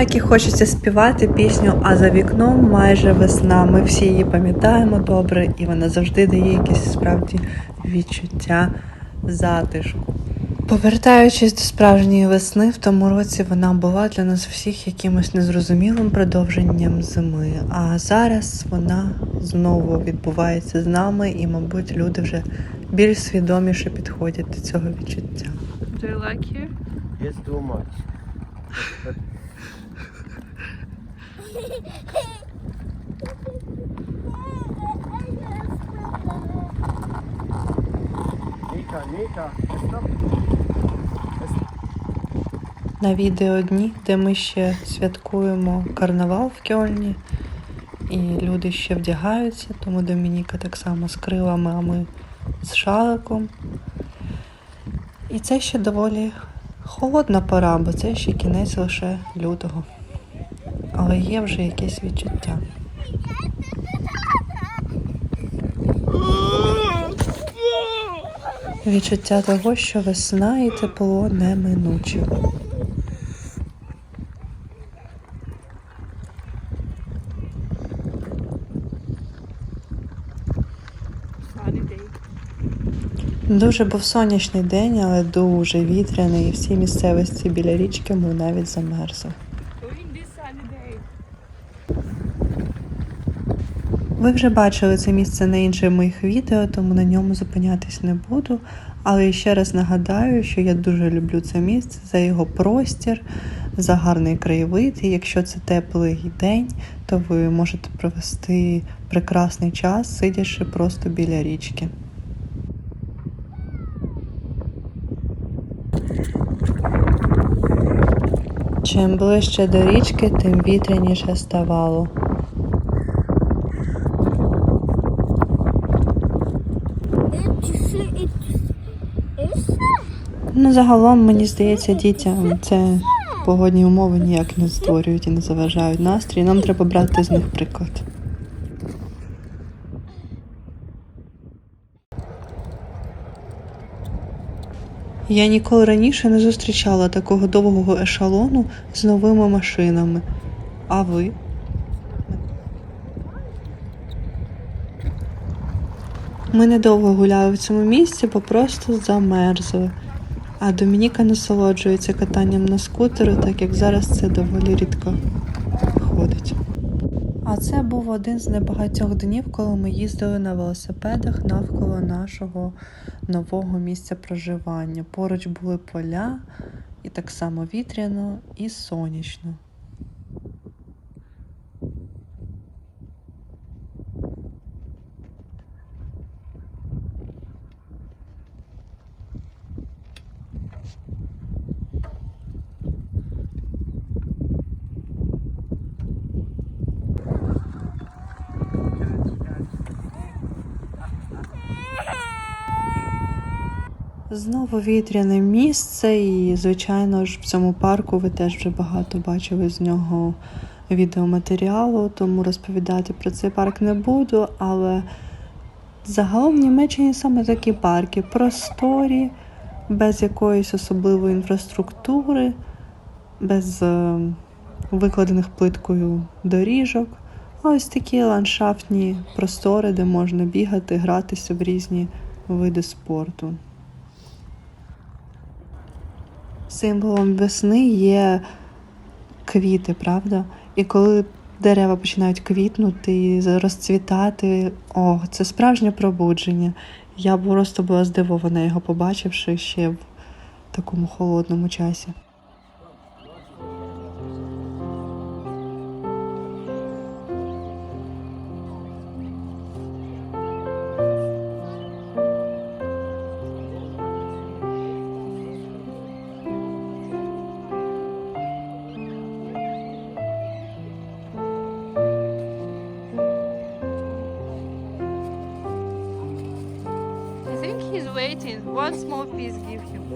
Так і хочеться співати пісню, а за вікном майже весна. Ми всі її пам'ятаємо добре, і вона завжди дає якесь справді відчуття затишку. Повертаючись до справжньої весни, в тому році вона була для нас всіх якимось незрозумілим продовженням зими. А зараз вона знову відбувається з нами, і, мабуть, люди вже більш свідоміше підходять до цього відчуття. Do you like here? It's too much. На відео дні, де ми ще святкуємо карнавал в Кьольні, і люди ще вдягаються, тому Домініка так само з крилами, а ми з шаликом. І це ще доволі холодна пора, бо це ще кінець лише лютого. Але є вже якесь відчуття. Відчуття того, що весна і тепло неминуче. Дуже був сонячний день, але дуже вітряний, і всі місцевості біля річки ми навіть замерзли. Ви вже бачили це місце на інших моїх відео, тому на ньому зупинятись не буду. Але ще раз нагадаю, що я дуже люблю це місце за його простір, за гарний краєвид. І якщо це теплий день, то ви можете провести прекрасний час, сидячи просто біля річки. Чим ближче до річки, тим вітряніше ставало. Ну, загалом, мені здається, дітям це погодні умови ніяк не створюють і не заважають настрій. Нам треба брати з них приклад. Я ніколи раніше не зустрічала такого довгого ешелону з новими машинами. А ви? Ми недовго гуляли в цьому місці, бо просто замерзли. А Домініка насолоджується катанням на скутеру, так як зараз це доволі рідко ходить. А це був один з небагатьох днів, коли ми їздили на велосипедах навколо нашого нового місця проживання. Поруч були поля, і так само вітряно і сонячно. Знову вітряне місце, і, звичайно ж, в цьому парку ви теж вже багато бачили з нього відеоматеріалу, тому розповідати про цей парк не буду. Але загалом в Німеччині саме такі парки просторі, без якоїсь особливої інфраструктури, без е, викладених плиткою доріжок. Ось такі ландшафтні простори, де можна бігати, гратися в різні види спорту. Символом весни є квіти, правда? І коли дерева починають квітнути розцвітати, о, це справжнє пробудження. Я просто була здивована його побачивши ще в такому холодному часі. One small piece give him.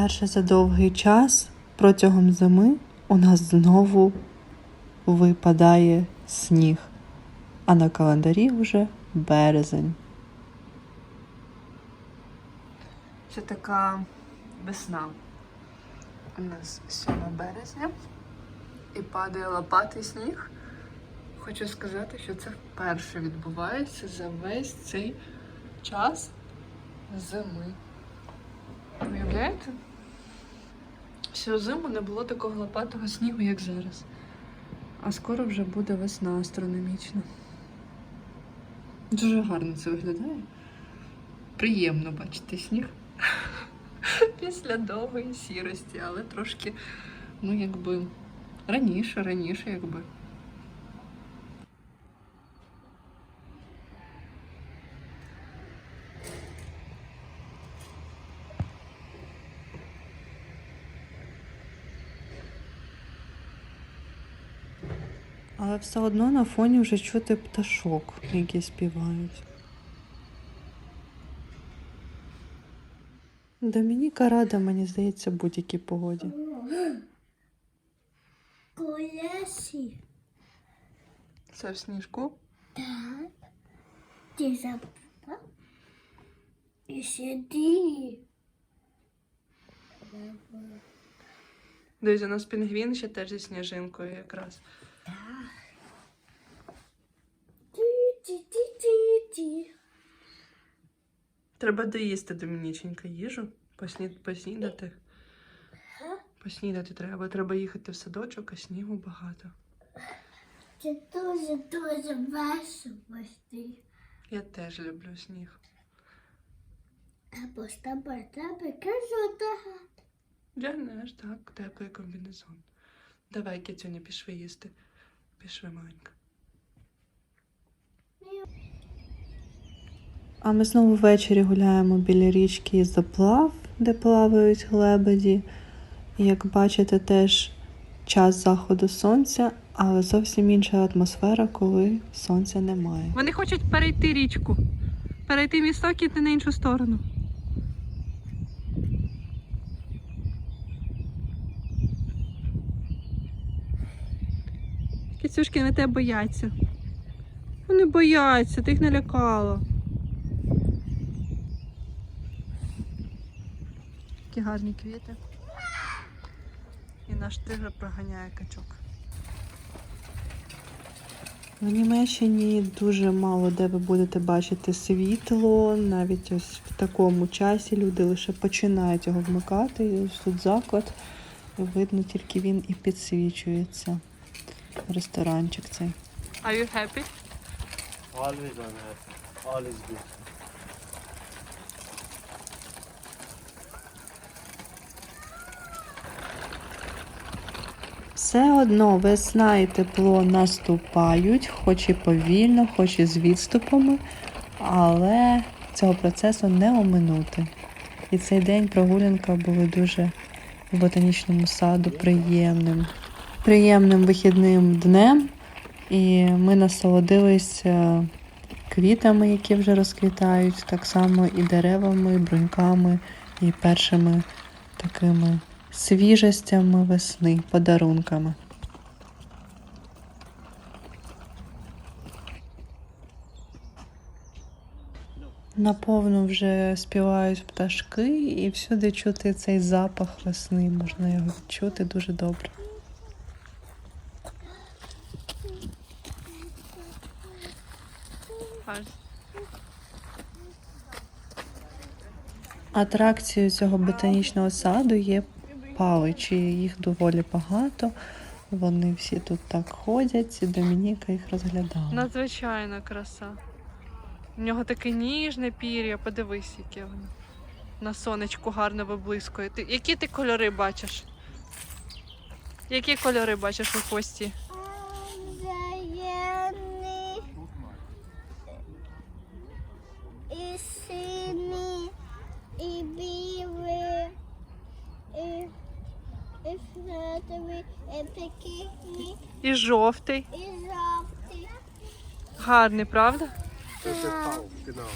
Вперше за довгий час протягом зими у нас знову випадає сніг, а на календарі вже березень. Це така весна. У нас 7 березня і падає лопатий сніг. Хочу сказати, що це вперше відбувається за весь цей час зими. Уявляєте? Всю зиму не було такого лопатого снігу, як зараз. А скоро вже буде весна астрономічна. Дуже гарно це виглядає. Приємно бачити сніг після довгої сірості, але трошки, ну, якби раніше, раніше, якби. Але все одно на фоні вже чути пташок, які співають. Домініка рада, мені здається, будь-якій погоді. Колесі. Це в сніжку. Так. Ти забула? І сиди. Дивіться, у нас пінгвін ще теж зі сніжинкою якраз. Ті-ті-ті-ті. Треба доїсти Домініченька їжу, поснідати. Поснідати треба, треба їхати в садочок, а снігу багато. Це дуже дуже весело. Я теж люблю сніг. Або з тобою тебе кажу так. Дягнеш, так, теплий комбінезон. Давай, Кітюня, пішли їсти. Пішли, маленька. А ми знову ввечері гуляємо біля річки Заплав, де плавають лебеді. І, Як бачите, теж час заходу сонця, але зовсім інша атмосфера, коли сонця немає. Вони хочуть перейти річку. Перейти місток і йти на іншу сторону. Кіцюшки на тебе бояться. Вони бояться, ти їх не Які гарні квіти. І наш тигр проганяє качок. В Німеччині дуже мало де ви будете бачити світло. Навіть ось в такому часі люди лише починають його вмикати. І ось тут заклад. І видно, тільки він і підсвічується. Ресторанчик цей. Are you happy? Always unhappy. All is good. Все одно весна і тепло наступають, хоч і повільно, хоч і з відступами, але цього процесу не оминути. І цей день прогулянка були дуже в ботанічному саду приємним, приємним вихідним днем. І ми насолодилися квітами, які вже розквітають, так само і деревами, і бруньками, і першими такими свіжостями весни, подарунками. Наповну вже співають пташки, і всюди чути цей запах весни. Можна його відчути дуже добре. Атракцією цього ботанічного саду є паличі. Їх доволі багато. Вони всі тут так ходять, і Домініка їх розглядала. Надзвичайна краса. У нього таке ніжне пір'я, подивись, яке воно. На сонечку гарно виблискує. Ти, які ти кольори бачиш? Які кольори бачиш у хвості? Зелений. І синій. І білий. І, і фіолетовий. І пекінний. І жовтий. І жовтий. Гарний, правда? Das ist Tau, genau.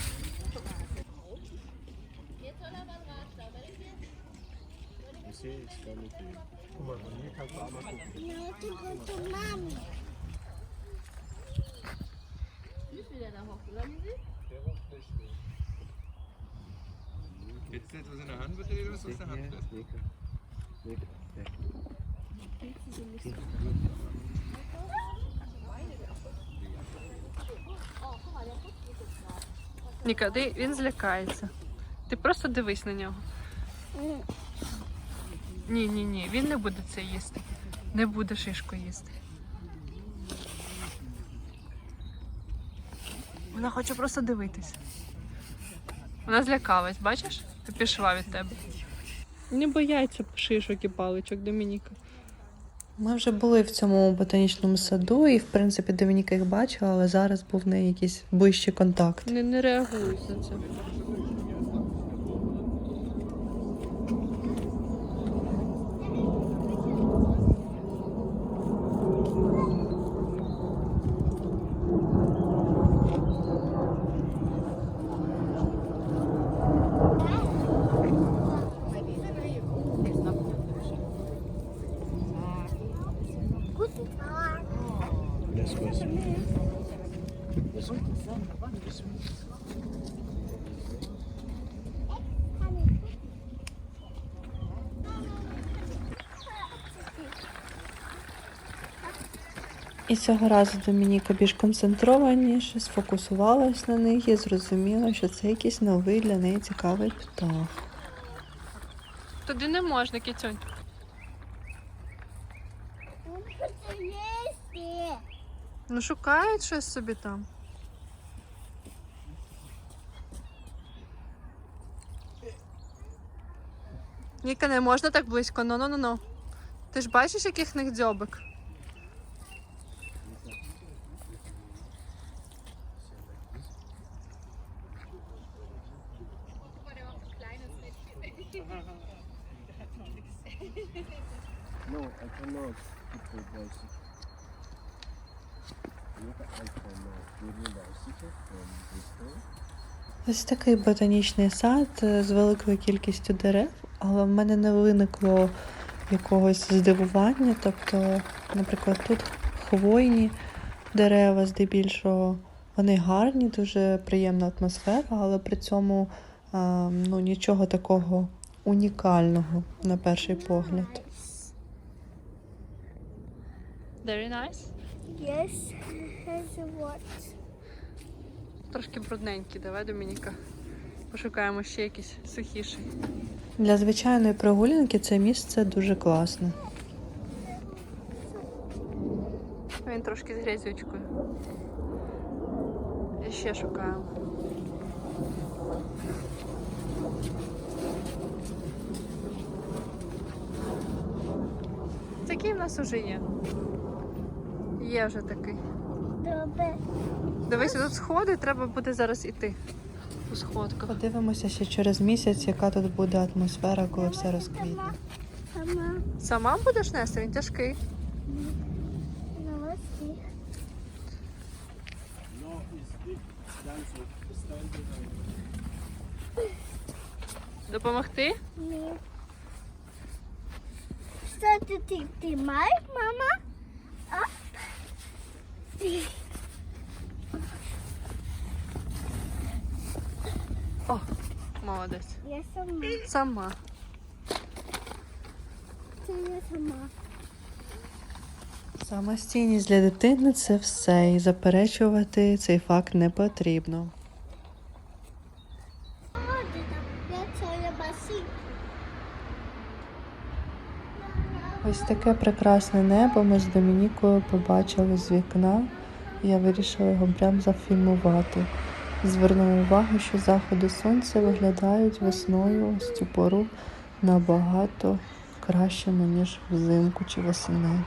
see it's up with me. Jetzt nicht, was in der Hand wird, oder was aus der Hand wird? Ніка, ти, він злякається. Ти просто дивись на нього. Ні, ні, ні, він не буде це їсти. Не буде шишку їсти. Вона хоче просто дивитися. Вона злякалась, бачиш? Ти пішла від тебе. Не бояться шишок і паличок, Домініка. Ми вже були в цьому ботанічному саду, і в принципі Домініка їх бачила, але зараз був в неї якийсь ближчий контакт. Не, не реагують на це. Let's go. Let's go. This one. І цього разу Домініка більш концентрованіше сфокусувалась на них і зрозуміла, що це якийсь новий для неї цікавий птах. Туди не можна, кітюнь. Ну шукають щось собі там. Ніка, не можна так близько, ну ну ну ну. Ти ж бачиш, яких них дзьобик? No, I cannot keep Ось такий ботанічний сад е, з великою кількістю дерев, але в мене не виникло якогось здивування. Тобто, наприклад, тут хвойні дерева, здебільшого, вони гарні, дуже приємна атмосфера, але при цьому ну, нічого такого унікального на перший погляд. Very nice. Yes, has what? Трошки брудненький, давай, Домініка. Пошукаємо ще якийсь сухіший. Для звичайної прогулянки це місце дуже класне. Він трошки з грязючкою. І ще шукаємо. Такий в нас уже є. Є вже такий. Добре. Дивись, тут сходи, треба буде зараз іти у сходках. Подивимося ще через місяць, яка тут буде атмосфера, коли все розквітне. Сама. Сама будеш нести, він тяжкий. Behind. Допомогти? Ні. Що ти, ти, ти маєш, мама? О, молодець. Я сама. Сама. Це я сама. Самостійність для дитини це все, і заперечувати цей факт не потрібно. Я це басик. Ось таке прекрасне небо ми з Домінікою побачили з вікна. Я вирішила його прям зафільмувати. Звернула увагу, що заходи сонця виглядають весною ось цю пору набагато кращими, ніж взимку чи восени.